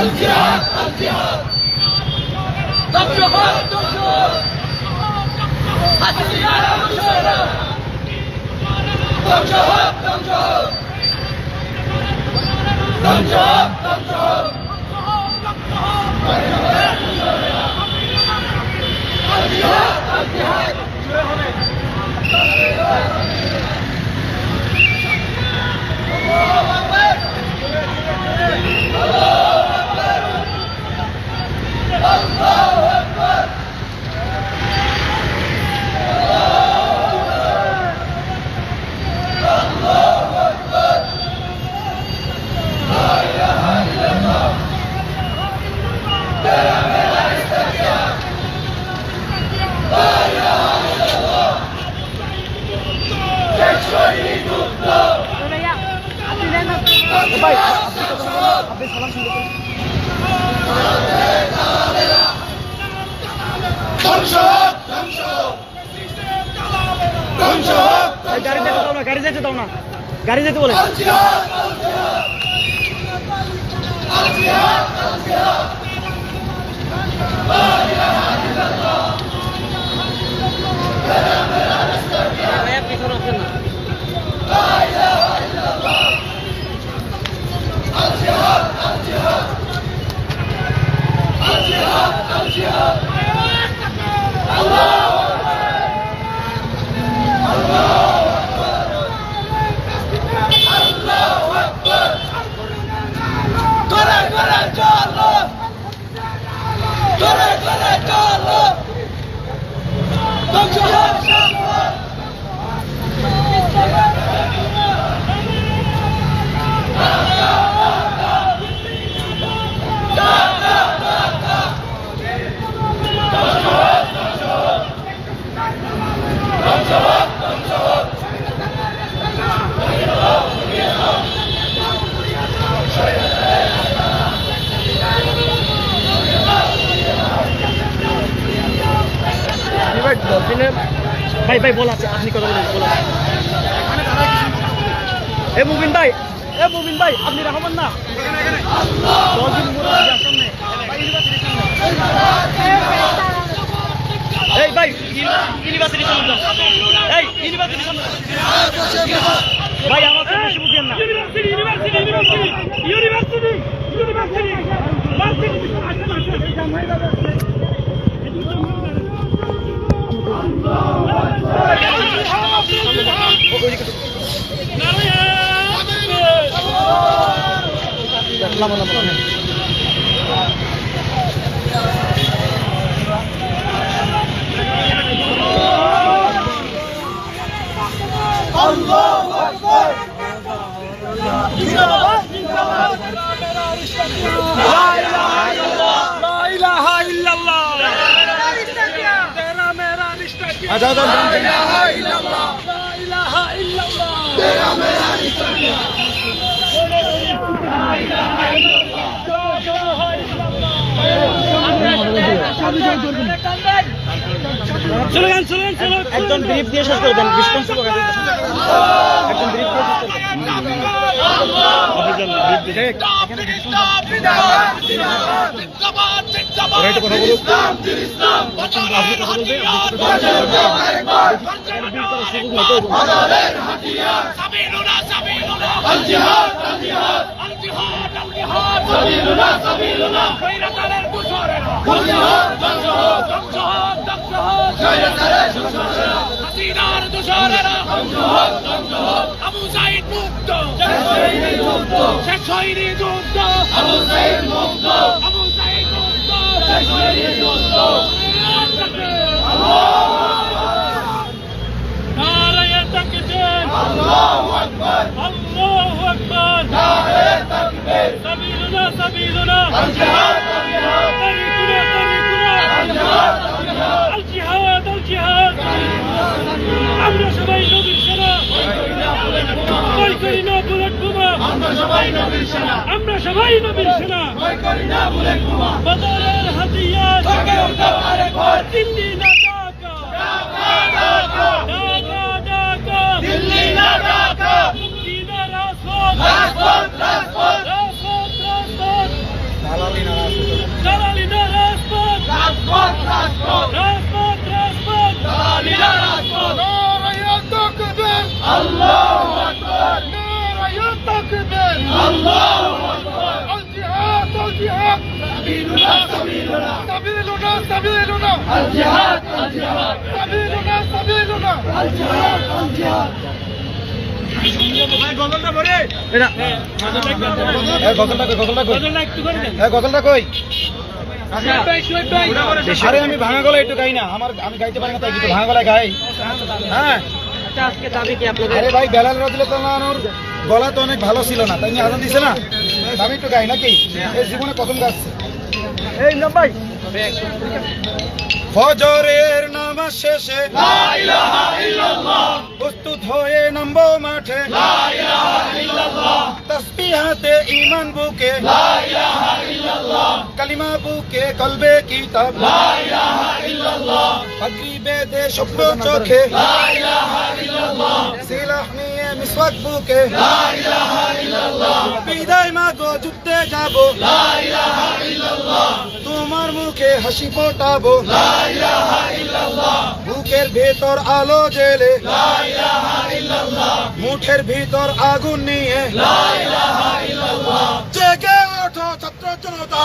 الجهاد الجهاد تبلغ الدكتور حتى زيارة مسيرة تبلغ تبلغ تبلغ تبلغ গাড়ি ভাই, বলা আছে, আপনি কথা বলেন, বলা এ মুবিন ভাই, এ মুবিন ভাই, আপনি রাখবেন না। এই ভাই, ইউনিভার্সিটির সামনে। এই, ইউনিভার্সিটির সামনে ভাই সামনে বেশি বুঝেন না। University university university university university. Lama লামা লামা। চলে যান চলে যান চলে যান। একজন ব্রিফ দিয়ে শেষ করে দেন বিস্কন ছিল একজন ব্রিফ দিয়ে শেষ করে দেন। আবু সাইদ মুক্ত শেখ শহীদি মুক্ত আবু সাইদ মুক্ত আবু সাইদ মুক্ত শেখ শহীদি মুক্ত জিহাদ এটা গজলটা কই আরে আমি ভাঙা গলায় একটু গাই না। আমার আমি গাইতে পারি না তাই কিন্তু ভাঙা গলায় গাই। হ্যাঁ। আজকে দাবি কি আপনাদের? আরে ভাই বেলাল রাদিয়াল্লাহু গলা তো অনেক ভালো ছিল না তাই নিয়ে আজান দিছে না? আমি একটু গাই নাকি? এই জীবনে প্রথম গাছ। এই না ভাই। ফজরের নামাজ শেষে প্রস্তুত হয়ে নামবো মাঠে। ইল্লাল্লাহ। তসবিহাতে ঈমান বুকে। কালিমা বুকে কলবে কিতাব। বেঁধে স্বপ্ন চোখে। সিলাহ মিসওয়াক বুকে বিদায় মাগো, যুদ্ধে যাব। তোমার মুখে হাসি ফোটাবো। বুকের ভেতর আলো জেলে। মুঠের ভিতর আগুন নিয়ে। জেগে ওঠো ছাত্র জনতা।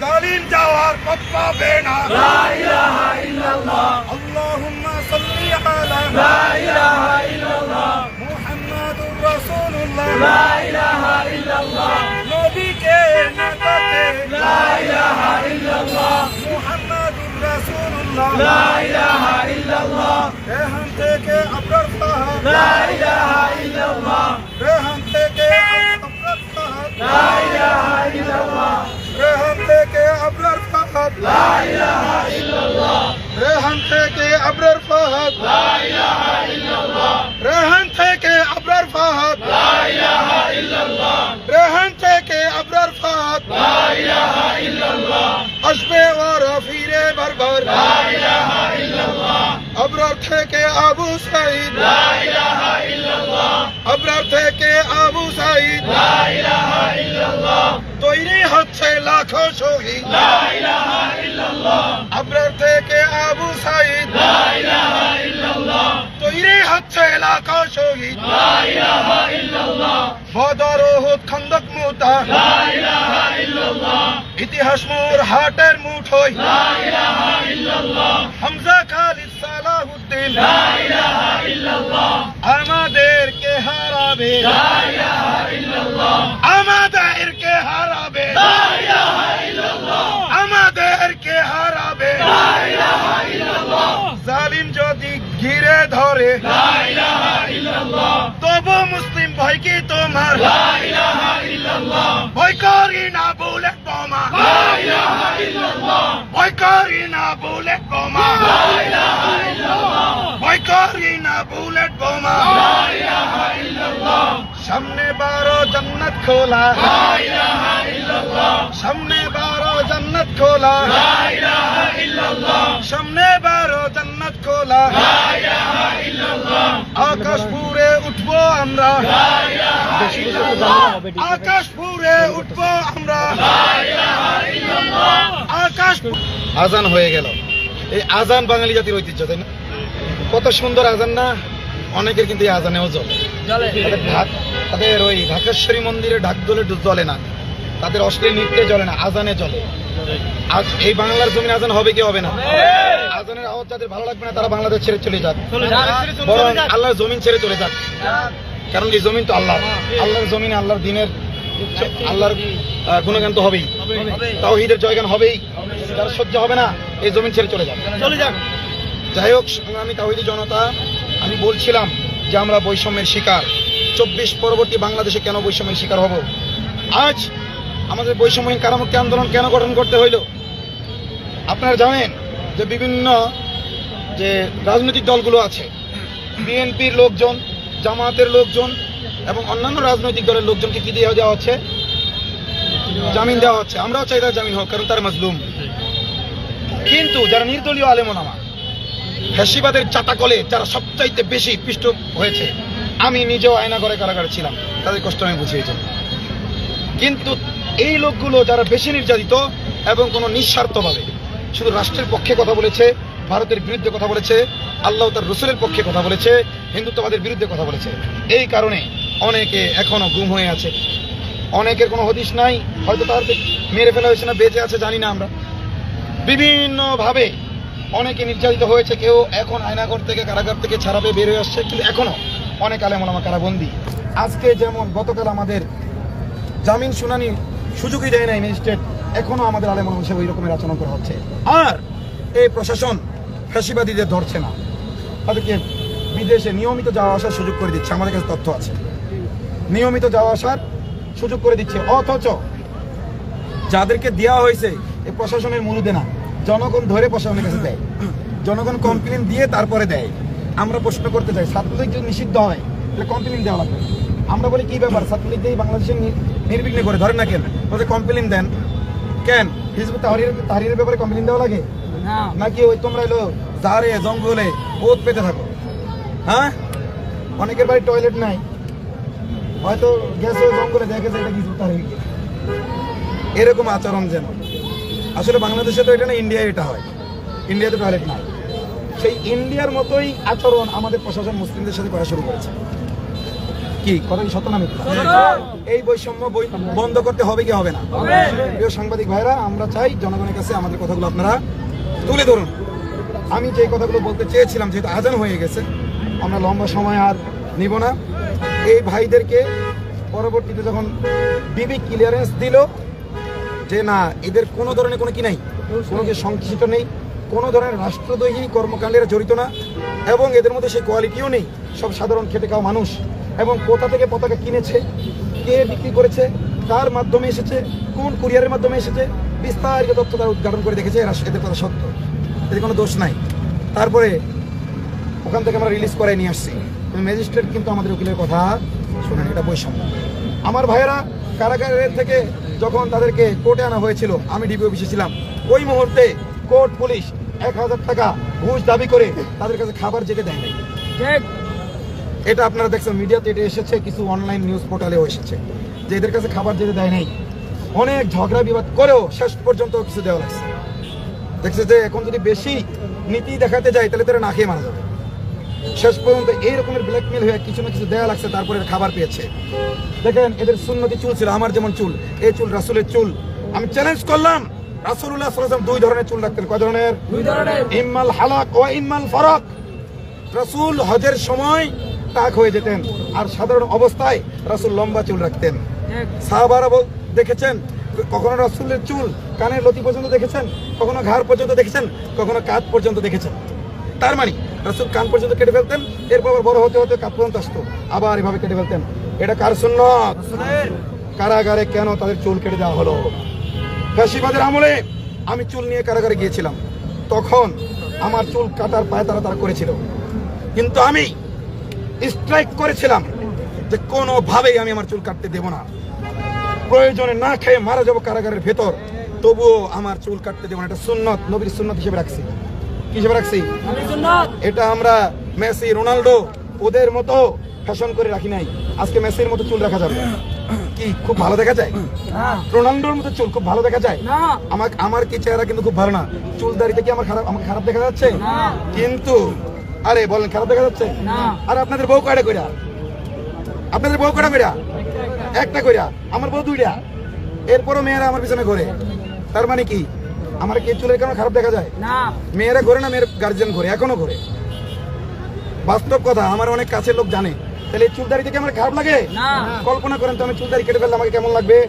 জালিম যাওয়ার পথ পাবে আলা লা ইলাহা ইল্লাল্লাহ মুহাম্মাদুর রাসূলুল্লাহ লা ইলাহা ইল্লাল্লাহ নবীকে নাতাতে লা ইলাহা ইল্লাল্লাহ মুহাম্মাদুর রাসূলুল্লাহ লা ইলাহা ইল্লাল্লাহ রেহান থেকে আবরার ফাহাদ লা ইলাহা ইল্লাল্লাহ রেহান থেকে আবরার ফাহাদ লা ইলাহা ইল্লাল্লাহ রেহান থেকে আবরার ফাহাদ লা ইলাহা ইল্লাল্লাহ রেহান থেকে আবরার ফাহাদ লা ইলাহা ইল্লাল্লাহ রেহান থেকে আবরার ফাহাদ লা ইলাহা ইল্লাল্লাহ রেহান থেকে আবরার ফাহাদ লা ইলাহা ইল্লাল্লাহ আসবে ওরা ফিরে বারবার লা ইলাহা ইল্লাল্লাহ আবরার থেকে আবু সাইদ লা ইলাহা ইল্লাল্লাহ আবরার থেকে আবু সাইদ লা ইলাহা ইল্লাল্লাহ তৈরি হচ্ছে লাখো শহীদ লা ইলাহা ইল্লাল্লাহ আবরার থেকে হচ্ছে লাখো শহীদ। বদর খন্দক মুতা। ইতিহাস মোর হাটের মুঠোয় হামজা খালিদ সালাহুদ্দিন। ইল্লাল্লাহ। আমাদেরকে হারাবে। ইল্লাল্লাহ। আমাদেরকে হারাবে। ইল্লাল্লাহ। আমাদেরকে হারাবে। জালিম যদি ঘিরে ধরে। না বুলেট বোমা লা ইলাহা ইল্লাল্লাহ। ভয় করি না বুলেট বোমা লা ইলাহা ইল্লাল্লাহ। ভয় করি না বুলেট বোমা লা ইলাহা ইল্লাল্লাহ। সামনে বারো জান্নাত খোলা। লা ইলাহা ইল্লাল্লাহ। সামনে বারো জান্নাত খোলা। লা ইলাহা ইল্লাল্লাহ। সামনে বারো জান্নাত খোলা। লা ইলাহা ইল্লাল্লাহ। আকাশ পুরে উঠবো আমরা। লা উঠবো আমরা। আজান হয়ে গেল। এই আজান বাঙালি জাতির ঐতিহ্য তাই না? কত সুন্দর আজান না? অনেকের কিন্তু এই আজানেও জ্বলে। তাদের ওই ঢাকেশ্বরী মন্দিরে ঢাক দোলে জ্বলে না। তাদের অশ্লীল নৃত্যে জ্বলে না আজানে জ্বলে। আজ এই বাংলার জমিন আজান হবে কি হবে না? আজানের আওয়াজ যাদের ভালো লাগবে না তারা বাংলাদেশ ছেড়ে চলে যাক। বরং আল্লাহর জমিন ছেড়ে চলে যাক। কারণ এই জমিন তো আল্লাহ আল্লাহর জমিন আল্লাহর দিনের আল্লাহর গুণগান তো হবেই। তাওহীদের জয়গান হবেই। যার সহ্য হবে না। এই জমিন ছেড়ে চলে যাবে। চলে যাক। যাই হোক আমি তাহিদি জনতা আমি বলছিলাম যে আমরা বৈষম্যের শিকার। চব্বিশ পরবর্তী বাংলাদেশে কেন বৈষম্যের শিকার হব? আজ আমাদের বৈষম্যহীন কারামুক্তি আন্দোলন কেন গঠন করতে হইল? আপনারা জানেন যে বিভিন্ন যে রাজনৈতিক দলগুলো আছে বিএনপির লোকজন জামায়াতের লোকজন এবং অন্যান্য রাজনৈতিক দলের লোকজনকে কি দিয়ে দেওয়া হচ্ছে? জামিন দেওয়া হচ্ছে। আমরাও চাই তার জামিন হোক, কারণ তার মাজলুম। কিন্তু যারা নির্দলীয় আলেমনামা ফ্যাসিবাদের চাতাকলে যারা সবচাইতে বেশি পিষ্ট হয়েছে, আমি নিজেও আয়না করে কারাগারে ছিলাম। তাদের কষ্ট আমি বুঝিয়েছি। কিন্তু এই লোকগুলো যারা বেশি নির্যাতিত এবং কোনো নিঃস্বার্থভাবে শুধু রাষ্ট্রের পক্ষে কথা বলেছে, ভারতের বিরুদ্ধে কথা বলেছে আল্লাহ তার রসুলের পক্ষে কথা বলেছে, হিন্দুত্ববাদের বিরুদ্ধে কথা বলেছে। এই কারণে অনেকে এখনও গুম হয়ে আছে। অনেকের কোনো হদিশ নাই, হয়তো তার মেরে ফেলা হয়েছে না, বেঁচে আছে, জানি না আমরা। বিভিন্নভাবে অনেকে নির্যাতিত হয়েছে, কেউ এখন আয়নাঘর থেকে কারাগার থেকে ছাড়া পেয়ে বের হয়ে আসছে, কিন্তু এখনও অনেক আলেমলামা কারাবন্দি। আজকে যেমন গতকাল আমাদের জামিন শুনানি সুযোগই দেয় নাই ম্যাজিস্ট্রেট, এখনও আমাদের আলেমলামা হিসেবে ওই রকমের আচরণ করা হচ্ছে। আর এই প্রশাসন ফ্যাসিবাদীদের ধরছে না। তাদেরকে বিদেশে নিয়মিত যাওয়া আসার সুযোগ করে দিচ্ছে। আমাদের কাছে তথ্য আছে। নিয়মিত যাওয়া আসার সুযোগ করে দিচ্ছে। অথচ যাদেরকে দেওয়া হয়েছে এই প্রশাসনের মুরুদে না। জনগণ ধরে প্রশাসনের কাছে দেয়। জনগণ কমপ্লেন দিয়ে তারপরে দেয়। আমরা প্রশ্ন করতে চাই ছাত্রলীগ যদি নিষিদ্ধ হয় তাহলে কমপ্লেন দেওয়া লাগবে। আমরা বলি কি ব্যাপার? ছাত্রলীগ দিয়ে বাংলাদেশের নি- নির্বিঘ্নে করে ধরেন না কেন? বলতে কমপ্লেন দেন। কেন? হিজবুত তাহরির তাহরিরের ব্যাপারে কমপ্লেন দেওয়া লাগে? নাকি ওই তোমরা এলো জারে জঙ্গলে ওত পেতে থাকো। হ্যাঁ? অনেকের বাড়ি টয়লেট নাই। হয়তো গেছে জঙ্গলে দেখে যে এটা হিজবুত তাহরির এরকম আচরণ যেন। আসলে বাংলাদেশে তো এটা না ইন্ডিয়ায় এটা হয়। ইন্ডিয়াতে টয়লেট নাই। সেই ইন্ডিয়ার মতোই আচরণ আমাদের প্রশাসন মুসলিমদের সাথে করা শুরু করেছে। কি? কথা কি সত্য না এই বৈষম্য বই বন্ধ করতে হবে কি হবে না? প্রিয় সাংবাদিক ভাইরা আমরা চাই জনগণের কাছে আমাদের কথাগুলো আপনারা তুলে ধরুন। আমি যে কথাগুলো বলতে চেয়েছিলাম, যেহেতু আজান হয়ে গেছে, আমরা লম্বা সময় আর নিব না। এই ভাইদেরকে পরবর্তীতে যখন বিবি ক্লিয়ারেন্স দিল, যে না, এদের কোনো ধরনের কোনো কি নাই, কোনো যে সংশ্লিষ্ট নেই, কোনো ধরনের রাষ্ট্রদ্রোহী কর্মকাণ্ডের জড়িত না, এবং এদের মধ্যে সেই কোয়ালিটিও নেই, সব সাধারণ খেটে খাওয়া মানুষ, এবং কোথা থেকে পতাকা কিনেছে, কে বিক্রি করেছে, কার মাধ্যমে এসেছে, কোন কুরিয়ারের মাধ্যমে এসেছে, বিস্তারিত তথ্য তারা উদ্ঘাটন করে দেখেছে, এরা এদের কথা সত্য। এদের কোনো দোষ নাই। তারপরে ওখান থেকে আমরা রিলিজ করে নিয়ে আসছি। ম্যাজিস্ট্রেট কিন্তু আমাদের উকিলের কথা শোনেন এটা বৈষম্য। আমার ভাইয়েরা কারাগারের থেকে যখন তাদেরকে কোর্টে আনা হয়েছিল আমি ডিবি অফিসে ছিলাম ওই মুহূর্তে কোর্ট পুলিশ এক হাজার টাকা ঘুষ দাবি করে তাদের কাছে খাবার যেতে দেয় নাই। এটা আপনারা দেখছেন মিডিয়াতে এটা এসেছে কিছু অনলাইন নিউজ পোর্টালেও এসেছে যে এদের কাছে খাবার যেতে দেয় নাই। অনেক ঝগড়া বিবাদ করেও শেষ পর্যন্ত কিছু দেওয়া লাগছে। দেখছে যে এখন যদি বেশি নীতি দেখাতে যায় তাহলে তারা না খেয়ে মারা যাবে। শেষ পর্যন্ত এই রকমের ব্ল্যাকমেল হয়ে কিছু না কিছু দেওয়া লাগছে তারপরে খাবার পেয়েছে। দেখেন এদের সুন্নতি চুল ছিল আমার যেমন চুল এই চুল রাসুলের চুল। আমি চ্যালেঞ্জ করলাম রাসুল্লাহ সাল্লাম দুই ধরনের চুল রাখতেন। কয় ধরনের? ইম্মাল হালাক ও ইম্মাল ফরক। রাসুল হজের সময় টাক হয়ে যেতেন আর সাধারণ অবস্থায় রাসুল লম্বা চুল রাখতেন। সাহাবারা দেখেছেন? কখনো রাসুলের চুল কানের লতি পর্যন্ত দেখেছেন? কখনো ঘাড় পর্যন্ত দেখেছেন? কখনো কাঁধ পর্যন্ত দেখেছেন? তার মানে রসুল কান পর্যন্ত কেটে ফেলতেন, এরপর বড় হতে হতে কাঁধ পর্যন্ত আসতো, আবার এভাবে কেটে ফেলতেন। এটা কার সুন্নত? কারাগারে কেন তাদের চুল কেটে দেওয়া হলো? ফ্যাসিবাদের আমলে আমি চুল নিয়ে কারাগারে গিয়েছিলাম। তখন আমার চুল কাটার পায়ে তারা তারা করেছিল। কিন্তু আমি স্ট্রাইক করেছিলাম যে কোনোভাবেই আমি আমার চুল কাটতে দেব না। প্রয়োজনে না খেয়ে মারা যাব কারাগারের ভেতর। তবুও আমার চুল কাটতে দেবো এটা সুন্নত নবীর সুন্নত হিসেবে রাখছি। কি হিসেবে রাখছি? এটা আমরা মেসি রোনাল্ডো ওদের মতো ফ্যাশন করে রাখি নাই। আজকে মেসির মতো চুল রাখা যাবে কি খুব ভালো দেখা যায়? রোনাল্ডোর মতো চুল খুব ভালো দেখা যায়? আমার আমার কি চেহারা কিন্তু খুব ভালো না। চুল দাড়িতে কি আমার খারাপ আমাকে খারাপ দেখা যাচ্ছে? কিন্তু আরে বলেন খারাপ দেখা যাচ্ছে? আর আপনাদের বউ কয়টা কইরা? আপনাদের বউ কয়টা কইরা? একটা কইরা আমার বউ দুইটা। এরপরও মেয়েরা আমার পিছনে ঘোরে। তার মানে কি? আমার কি চুলের কেন খারাপ দেখা যায়? মেয়েরা ঘোরে না মেয়ের গার্জেন ঘোরে এখনও ঘোরে। বাস্তব কথা আমার অনেক কাছের লোক জানে। তাহলে এই চুলদারি থেকে আমার খারাপ লাগে? কল্পনা করেন তো আমি চুলদারি কেটে ফেললে আমাকে কেমন লাগবে?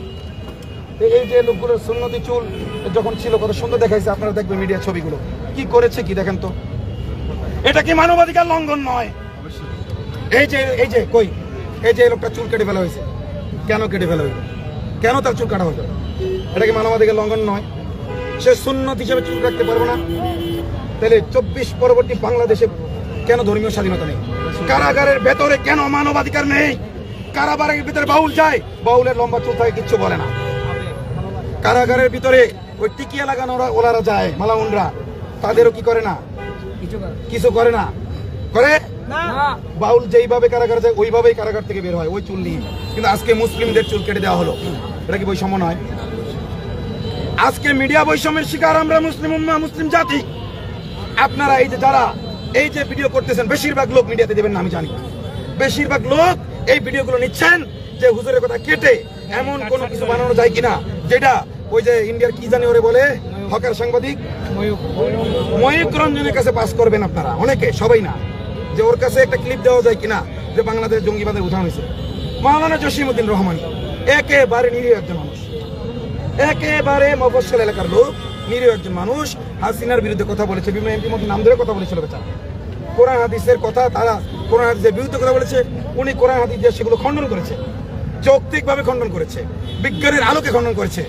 এই- এই যে লোকগুলোর সুন্নতি চুল যখন ছিল কত সুন্দর দেখাইছে আপনারা দেখবেন মিডিয়া ছবিগুলো। কি করেছে কি দেখেন তো? এটা কি মানবাধিকার লঙ্ঘন নয়? এই যে এই যে কই? এই যে এই লোকটা চুল কেটে ফেলা হয়েছে। কেন কেটে ফেলা হয়েছে কেন তার চুল কাটা হয়েছে এটা কি মানবাধিকার লঙ্ঘন নয়? সে সুন্নত হিসেবে চুল রাখতে পারব না? তাহলে চব্বিশ পরবর্তী বাংলাদেশে কেন ধর্মীয় স্বাধীনতা নেই? কারাগারের ভেতরে কেন মানবাধিকার নেই? কারাগারের ভিতরে বাউল যায়? বাউলের লম্বা চুল থাকে কিচ্ছু বলে না। কারাগারের ভিতরে ওই টিকিয়া লাগানো ওরা- ওলারা যায় মালাউনরা। তাদেরও কি করে না। কিছু করে না। করে? বাউল যেইভাবে কারাগার যায় ওইভাবেই কারাগার থেকে বের হয় ওই চুল নিয়ে। কিন্তু আজকে মুসলিমদের চুল কেটে দেওয়া হলো। এটা কি বৈষম্য নয়? আজকে মিডিয়া বৈষম্যের শিকার আমরা মুসলিম উম্মা মুসলিম জাতি। আপনারা এই যে যারা এই যে ভিডিও করতেছেন বেশিরভাগ লোক মিডিয়াতে দেবেন না আমি জানি। বেশিরভাগ লোক এই ভিডিওগুলো নিচ্ছেন যে হুজুরের কথা কেটে এমন কোনো কিছু বানানো যায় কিনা যেটা ওই যে ইন্ডিয়ার কি জানি ওরে বলে হকার সাংবাদিক? ময়ূক রঞ্জনের কাছে পাস করবেন আপনারা অনেকে সবাই না। যে ওর কাছে একটা ক্লিপ দেওয়া যায় কিনা, যে বাংলাদেশ জঙ্গিবাদের উঠানো হয়েছে মাওলানা জসিমুদ্দিন রহমান, একেবারে নিরীহ একজন মানুষ। একেবারে মফস্বল এলাকার লোক, নিরীহ একজন মানুষ। হাসিনার বিরুদ্ধে কথা বলেছে, বিভিন্ন এমপি মধ্যে নাম ধরে কথা বলেছিল বেচারা। কোরআন হাদিসের কথা তারা, কোরআন হাদিসের বিরুদ্ধে কথা বলেছে, উনি কোরআন হাদিস দিয়ে সেগুলো খণ্ডন করেছে। যৌক্তিকভাবে খণ্ডন করেছে, বিজ্ঞানের আলোকে খণ্ডন করেছে।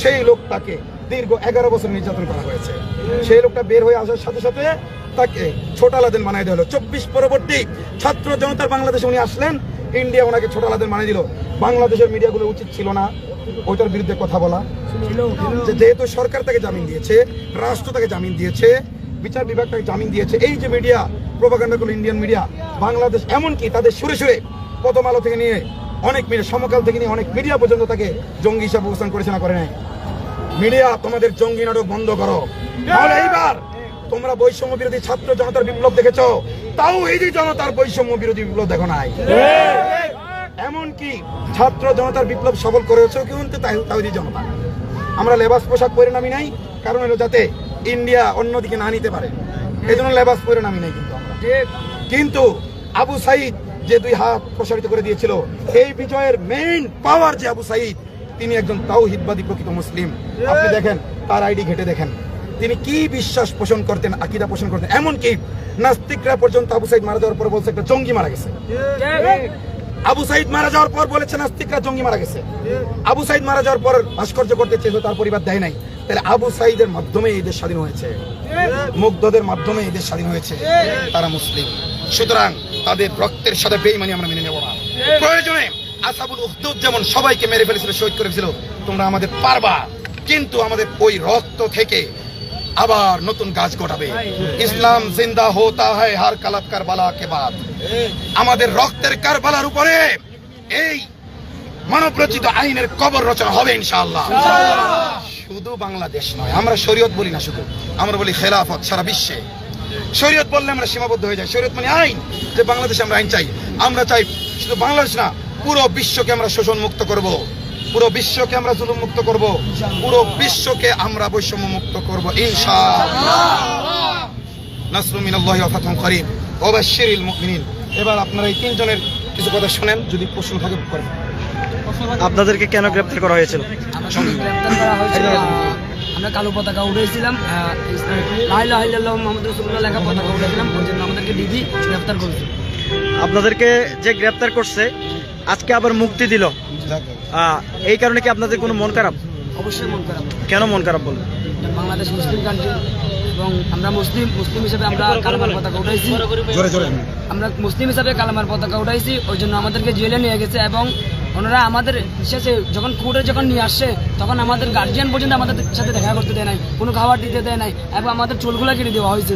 সেই লোকটাকে দীর্ঘ এগারো বছর নির্যাতন করা হয়েছে। সেই লোকটা বের হয়ে আসার সাথে সাথে তাকে ছোট আলাদেন বানাই দেওয়া হলো। চব্বিশ পরবর্তী ছাত্র জনতার বাংলাদেশে উনি আসলেন। ইন্ডিয়া ওনাকে ছোট আলাদেন বানিয়ে দিল। বাংলাদেশের মিডিয়াগুলো উচিত ছিল না ওইটার বিরুদ্ধে কথা বলা। যেহেতু সরকার তাকে জামিন দিয়েছে রাষ্ট্র তাকে জামিন দিয়েছে বিচার বিভাগ তাকে জামিন দিয়েছে এই যে মিডিয়া প্রোপাগান্ডাগুলো ইন্ডিয়ান মিডিয়া বাংলাদেশ এমনকি তাদের সুরে সুরে প্রথম আলো থেকে নিয়ে অনেক মিডিয়া সমকাল থেকে নিয়ে অনেক মিডিয়া পর্যন্ত তাকে জঙ্গি হিসাবে অবস্থান করেছে না করে নেয়। মিডিয়া তোমাদের জঙ্গি নাটক বন্ধ করো। এইবার তোমরা বৈষম্য বিরোধী ছাত্র জনতার বিপ্লব দেখেছ? তাও এই যে জনতার বৈষম্য বিরোধী বিপ্লব দেখো নাই। এমনকি ছাত্র জনতার বিপ্লব সফল করেছে কিন্তু তাহিদি জনতা আমরা লেবাস পোশাক পরে নামি নাই, কারণ হলো যাতে ইন্ডিয়া অন্যদিকে না নিতে পারে। এই জন্য লেবাস পরে নামি নাই কিন্তু আমরা। কিন্তু আবু সাইদ যে দুই হাত প্রসারিত করে দিয়েছিল, এই বিজয়ের মেইন পাওয়ার যে আবু সাইদ, তিনি একজন তাও তাওহিদবাদী প্রকৃত মুসলিম। আপনি দেখেন, তার আইডি ঘেটে দেখেন। তিনি কি বিশ্বাস পোষণ করতেন, আকিদা পোষণ করতেন? এমনকি নাস্তিকরা পর্যন্ত আবু সাইদ মারা যাওয়ার পর বলছে একটা জঙ্গি মারা গেছে। আবু সাইদ মারা যাওয়ার পর বলেছে নাস্তিকরা জঙ্গি মারা গেছে। আবু সাইদ মারা যাওয়ার পর ভাস্কর্য করতে চেয়েছিল, তার পরিবার দেয় নাই। তাহলে আবু সাইদের মাধ্যমে এই দেশ স্বাধীন হয়েছে। মুগ্ধদের মাধ্যমে এই দেশ স্বাধীন হয়েছে। তারা মুসলিম। সুতরাং তাদের রক্তের সাথে বেইমানি আমরা মেনে নেব না। প্রয়োজনে আসাবুল উহদুদ যেমন সবাইকে মেরে ফেলেছিল, শহীদ করেছিল, তোমরা আমাদের পারবা। কিন্তু আমাদের ওই রক্ত থেকে আবার নতুন গাছ গোটাবে ইসলাম জিন্দা হোতা হয় হার কালাত কারবালা কে বাদ। আমাদের রক্তের কারবালার উপরে এই মানব রচিত আইনের কবর রচনা হবে ইনশাআল্লাহ। শুধু বাংলাদেশ নয়, আমরা শরীয়ত বলি না শুধু। আমরা বলি খেলাফত সারা বিশ্বে। শরীয়ত বললে আমরা সীমাবদ্ধ হয়ে যাই। শরীয়ত মানে আইন, যে বাংলাদেশে আমরা আইন চাই। আমরা চাই শুধু বাংলাদেশ না, পুরো বিশ্বকে আমরা শোষণ মুক্ত করব। পুরো বিশ্বকে আমরা জুলুম মুক্ত করব। পুরো বিশ্বকে আমরা বৈষম্য মুক্ত করব ইনশাআল্লাহ। নাসরু মিনাল্লাহি ওয়া ফাতহুন করিম। ওয়া বাশশিরিল মুমিনিন। এবার আপনারা এই তিনজনের কিছু কথা শুনেন যদি প্রশ্ন থাকে করেন আপনাদেরকে কেন গ্রেপ্তার করা হয়েছিল? আমরা কালো পতাকা লাইল্লাহ মোহাম্মদ রসুল্লাহ লেখা পতাকা জন্য আমাদেরকে ডিবি গ্রেপ্তার করেছে। আপনাদেরকে যে গ্রেপ্তার করছে আজকে আবার মুক্তি দিল। এই কারণে কি আপনাদের কোনো মন খারাপ? অবশ্যই মন খারাপ। কেন মন খারাপ বলুন? বাংলাদেশ মুসলিম কান্ট্রি এবং আমরা মুসলিম মুসলিম হিসেবে আমরা কালামার পতাকা উঠাইছি। জোরে জোরে। আমরা মুসলিম হিসাবে কালামার পতাকা উঠাইছি ওই জন্য আমাদেরকে জেলে নিয়ে গেছে এবং ওনারা আমাদের শেষে যখন কোর্টে যখন নিয়ে আসছে তখন আমাদের গার্জিয়ান পর্যন্ত আমাদের সাথে দেখা করতে দেয় নাই কোনো খাবার দিতে দেয় নাই এবং আমাদের চুলগুলো কেটে দেওয়া হয়েছে।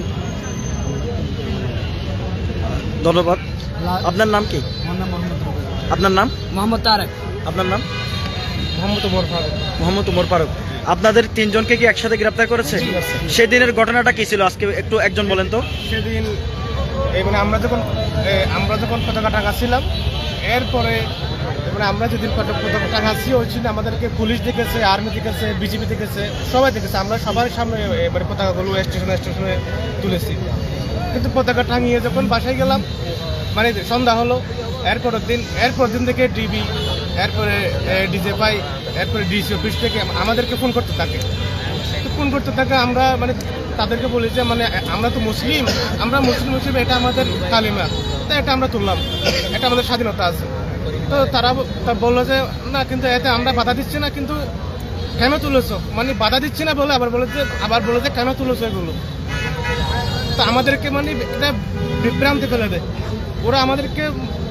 ধন্যবাদ। আপনার নাম কি? আমার নাম। আপনার নাম? মোহাম্মদ তারেক। আপনার নাম? মোহাম্মদ উমর ফারুক। মোহাম্মদ উমর ফারুক। আপনাদের তিনজনকে কি একসাথে গ্রেপ্তার করেছে? সেদিনের ঘটনাটা কি ছিল? আজকে একটু একজন বলেন তো। সেদিন এই মানে আমরা যখন আমরা যখন পতাকা টাকাছিলাম এরপরে মানে আমরা যেদিন পতাকা পতাকা টাকাছি ওই দিন আমাদেরকে পুলিশ দেখেছে আর্মি দেখেছে বিজেপি দেখেছে সবাই দেখেছে। আমরা সবার সামনে মানে পতাকাগুলো স্টেশনে স্টেশনে তুলেছি। কিন্তু পতাকা টাঙিয়ে যখন বাসায় গেলাম মানে সন্ধ্যা হলো এরপর দিন এরপর দিন থেকে ডিবি এরপরে ডিজে পাই, এরপরে ডিসি অফিস থেকে আমাদেরকে ফোন করতে থাকে। ফোন করতে থাকে, আমরা মানে তাদেরকে বলি যে মানে আমরা তো মুসলিম, আমরা মুসলিম হিসেবে এটা আমাদের কালিমা। তো এটা আমরা তুললাম, এটা আমাদের স্বাধীনতা আছে। তো তারা বলল যে, না, কিন্তু এতে আমরা বাধা দিচ্ছি না, কিন্তু কেন তুলেছো? মানে বাধা দিচ্ছি না বলে আবার বলে যে, আবার বলে যে কেন তুলেছো এগুলো? তো আমাদেরকে মানে এটা বিভ্রান্তি ফেলে দেয়। ওরা আমাদেরকে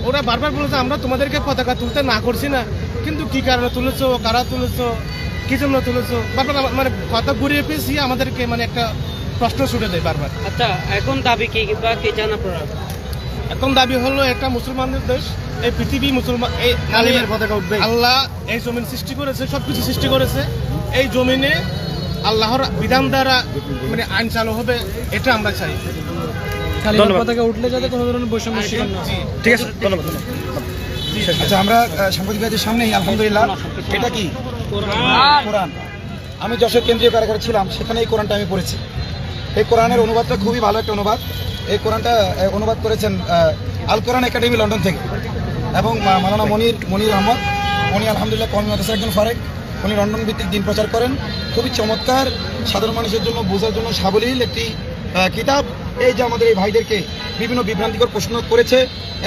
ওরা বারবার বলেছে আমরা তোমাদেরকে পতাকা তুলতে না করছি না। কিন্তু কি কারণে তুলেছো? কারা তুলেছো? কি জন্য তুলেছো? বারবার মানে কথা ঘুরিয়ে পেয়েছি আমাদেরকে মানে একটা প্রশ্ন ছুটে দেয় বারবার। আচ্ছা এখন দাবি কি বা কি জানা আপনারা? এখন দাবি হলো একটা মুসলমানদের দেশ। এই পৃথিবী মুসলমান এই পতাকা উঠবে। আল্লাহ এই জমিন সৃষ্টি করেছে সবকিছু সৃষ্টি করেছে। এই জমিনে আল্লাহর বিধান দ্বারা মানে আইন চালু হবে এটা আমরা চাই। পতাকা উঠলে যাতে কোনো ধরনের বৈষম্য শিকার না ঠিক আছে ধন্যবাদ আচ্ছা আমরা সাংবাদিক সামনেই আলহামদুলিল্লাহ এটা কি? কোরআন। আমি যশোর কেন্দ্রীয় কারাগারে ছিলাম সেখানে এই কোরআনটা আমি পড়েছি। এই কোরআনের অনুবাদটা খুবই ভালো একটা অনুবাদ। এই কোরআনটা অনুবাদ করেছেন আল কোরআন একাডেমি লন্ডন থেকে এবং মা- মাওলানা মনির মনির আহমদ। উনি আলহামদুলিল্লাহ কর্মী মাদ্রাসার একজন ফারেক। উনি লন্ডন ভিত্তিক দিন প্রচার করেন। খুবই চমৎকার সাধারণ মানুষের জন্য বোঝার জন্য সাবলীল একটি কিতাব। এই যে আমাদের এই ভাইদেরকে বিভিন্ন বিভ্রান্তিকর প্রশ্ন করেছে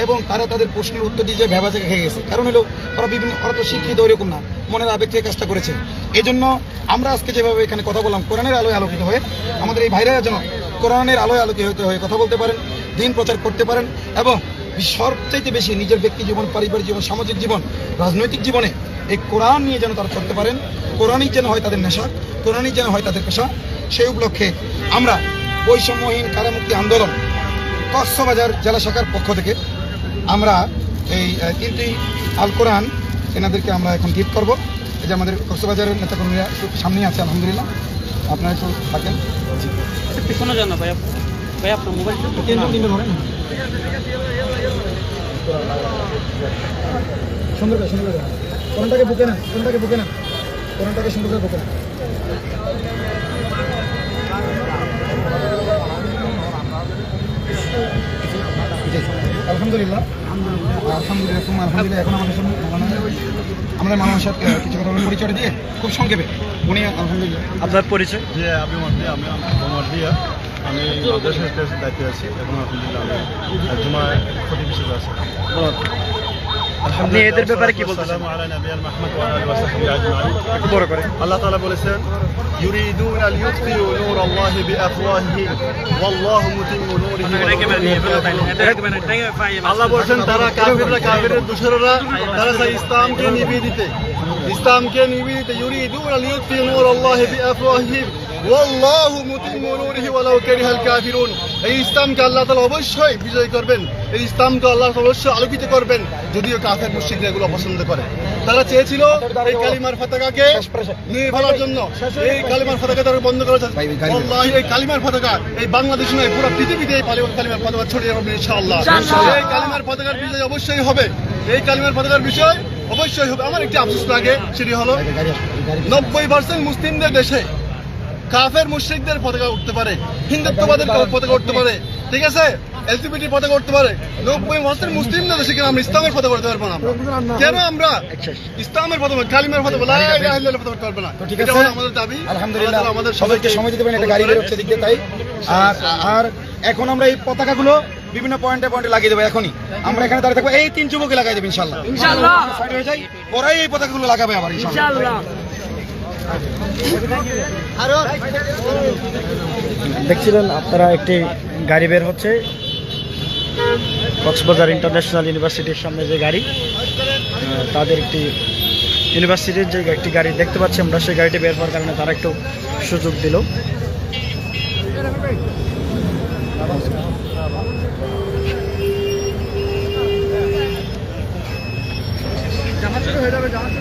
এবং তারা তাদের প্রশ্নের উত্তর দিয়ে যে ভেবাচে খেয়ে গেছে। কারণ হলো, ওরা বিভিন্ন, ওরা তো শিক্ষিত ওইরকম না, মনের আবেগ থেকে কাজটা করেছে। এই জন্য আমরা আজকে যেভাবে এখানে কথা বললাম, কোরআনের আলোয় আলোকিত হয়ে, আমাদের এই ভাইরা যেন কোরআনের আলোয় আলোকিত হতে হয়ে কথা বলতে পারেন, দিন প্রচার করতে পারেন এবং সবচাইতে বেশি নিজের ব্যক্তি জীবন, পারিবারিক জীবন, সামাজিক জীবন, রাজনৈতিক জীবনে এই কোরআন নিয়ে যেন তারা চলতে পারেন। কোরআনই যেন হয় তাদের নেশা, কোরআনই যেন হয় তাদের পেশা, সেই উপলক্ষে আমরা বৈষম্যহীন কারামুক্তি আন্দোলন কক্সবাজার জেলা শাখার পক্ষ থেকে আমরা এই তিনটি আল কোরআন এনাদেরকে আমরা এখন গিফট করব। এই যে আমাদের কক্সবাজারের নেতাকর্মীরা একটু সামনেই আছে আলহামদুলিল্লাহ। আপনারা একটু থাকেন। পিছনে যান না ভাই ভাই আপনার মোবাইল সুন্দর সুন্দর করে। কোরআনটাকে বুকে না কোরআনটাকে বুকে না কোরআনটাকে সুন্দর করে বুকে না আলহামদুলিল্লাহ। আলহামদুলিল্লাহ আলহামদুলিল্লাহ এখন আমাদের সামনে আমাদের মামার সাথে কিছু কথা পরিচয় দিয়ে খুব সংক্ষেপে উনি আলহামদুলিল্লাহ। আপনার পরিচয়? জি আমি মার্দি আমি মোহাম্মদ দিয়া। আমি মাদ্রাসা দায়িত্বে আছি এবং আলহামদুলিল্লাহ আমি জুমায় আছি। আপনি এদের ব্যাপারে কি বলতে চান আসসালামু আলা নাবিয়াল মাহমদ ওয়া আলিহি ওয়া সাহবিহি আজমাইন একটু বড় করে আল্লাহ তাআলা বলেছেন ইউরিদুনা লিইউতফিউ নূরাল্লাহি বিআফওয়াহিহিম ওয়াল্লাহু মুতিম্মু নূরিহি আল্লাহ বলছেন তারা কাফিররা কাফিরের দোসররা তারা চায় ইসলামকে নিভিয়ে দিতে ইসলামকে নিভিয়ে দিতে ইউরিদুনা লিইউতফিউ নূরাল্লাহি বিআফওয়াহিহিম। ওয়াল্লাহু মুতিম্মু নূরিহি ওয়ালাউ কারিহাল কাফিরুন। এই ইসলামকে আল্লাহ তাআলা অবশ্যই বিজয় করবেন। এই ইসলামকে আল্লাহ অবশ্যই আলোকিত করবেন যদিও কাফের মুশরিকরা এগুলো পছন্দ করে। তারা চেয়েছিল এই কালিমার পতাকাকে নিয়ে ফেলার জন্য। এই কালিমার পতাকা তারা বন্ধ ভাই, আল্লাহ এই কালিমার পতাকা এই বাংলাদেশ নয় পুরো পৃথিবীতে এই কালিমার পতাকা ছড়িয়ে হবে ইনশাআল্লাহ। এই কালিমার পতাকার বিজয় অবশ্যই হবে। এই কালিমার পতাকার বিষয় অবশ্যই হবে। আমার একটি আফসোস লাগে সেটি হলো নব্বই পার্সেন্ট মুসলিমদের দেশে কাফের মুশ্রিকদের পতাকা উঠতে পারে হিন্দুত্ববাদের পতাকা উঠতে পারে ঠিক আছে? এলজিবিটি পতাকা উঠতে পারে। নব্বই পার্সেন্ট মুসলিমদের দেশে কেন আমরা ইসলামের পতাকা উঠতে পারব না? কেন আমরা ইসলামের পতাকা কালিমার পতাকা পতাকা উঠতে পারব না? ঠিক এটা আছে। হলো আমাদের দাবি। আলহামদুলিল্লাহ। আমাদের সবাইকে সময় দিতে পারেন একটা গাড়ি বেরোচ্ছে দিক তাই। আর আর এখন আমরা এই পতাকাগুলো বিভিন্ন পয়েন্টে পয়েন্টে লাগিয়ে দেবো এখনই। আমরা এখানে দাঁড়িয়ে থাকব। এই তিন যুবকে লাগাই দেবো ইনশাল্লাহ সাইড হয়ে যাই। ওরাই এই পতাকাগুলো লাগাবে আবার ইনশাল্লাহ দেখছিলেন আপনারা একটি গাড়ি বের হচ্ছে। কক্সবাজার ইন্টারন্যাশনাল ইউনিভার্সিটির সামনে যে গাড়ি তাদের একটি ইউনিভার্সিটির যে একটি গাড়ি দেখতে পাচ্ছি আমরা সেই গাড়িটি বের হওয়ার কারণে তারা একটু সুযোগ দিল। জাহাজ শুরু হয়ে যাবে জাহাজ